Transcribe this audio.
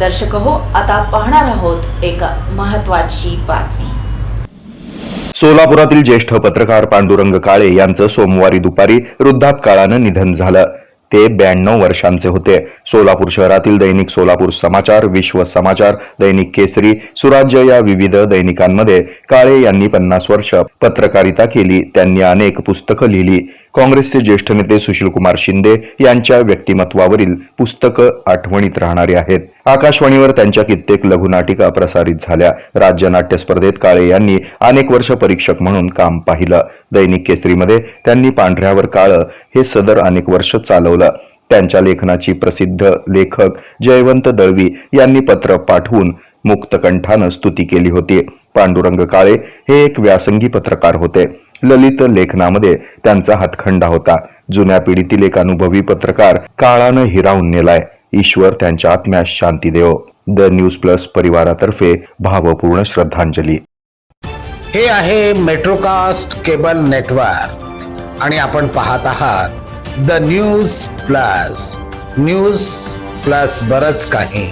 दर्शक हो आता पाहणार आहोत एक महत्वाची बातमी. सोलापुरातील ज्येष्ठ पत्रकार पांडुरंग काळे यांचं सोमवारी दुपारी वृद्धापकाळानं निधन झालं. ते ब्याण्णव वर्षांचे होते. सोलापूर शहरातील दैनिक सोलापूर समाचार विश्व समाचार दैनिक केसरी सुराज्य या विविध दैनिकांमध्ये काळे यांनी पन्नास वर्ष पत्रकारिता केली. त्यांनी अनेक पुस्तकं लिहिली. काँग्रेसचे ज्येष्ठ नेते सुशीलकुमार शिंदे यांच्या व्यक्तिमत्वावरील पुस्तकं आठवणीत राहणारी आहेत. आकाशवाणीवर त्यांच्या कित्येक लघुनाटिका प्रसारित झाल्या. राज्य नाट्य स्पर्धेत काळे यांनी अनेक वर्ष परीक्षक म्हणून काम पाहिलं. दैनिक केसरीमध्ये त्यांनी पांढऱ्यावर काळं हे सदर अनेक वर्ष चालवलं. त्यांच्या लेखनाची प्रसिद्ध लेखक जयवंत दळवी यांनी पत्र पाठवून मुक्तकंठानं स्तुती केली होती. पांडुरंग काळे हे एक व्यासंगी पत्रकार होते. ललित लेखनामध्ये त्यांचा हातखंडा होता. जुन्या पिढीतील एक अनुभवी पत्रकार काळानं हिरावून नेलाय. ईश्वर त्यांच्या आत्म्यास शांती देव द न्यूज प्लस परिवारातर्फे भावपूर्ण श्रद्धांजली. हे आहे मेट्रोकास्ट केबल नेटवर्क. आणि आपण पाहत आहात The News Plus. News Plus बरच काही.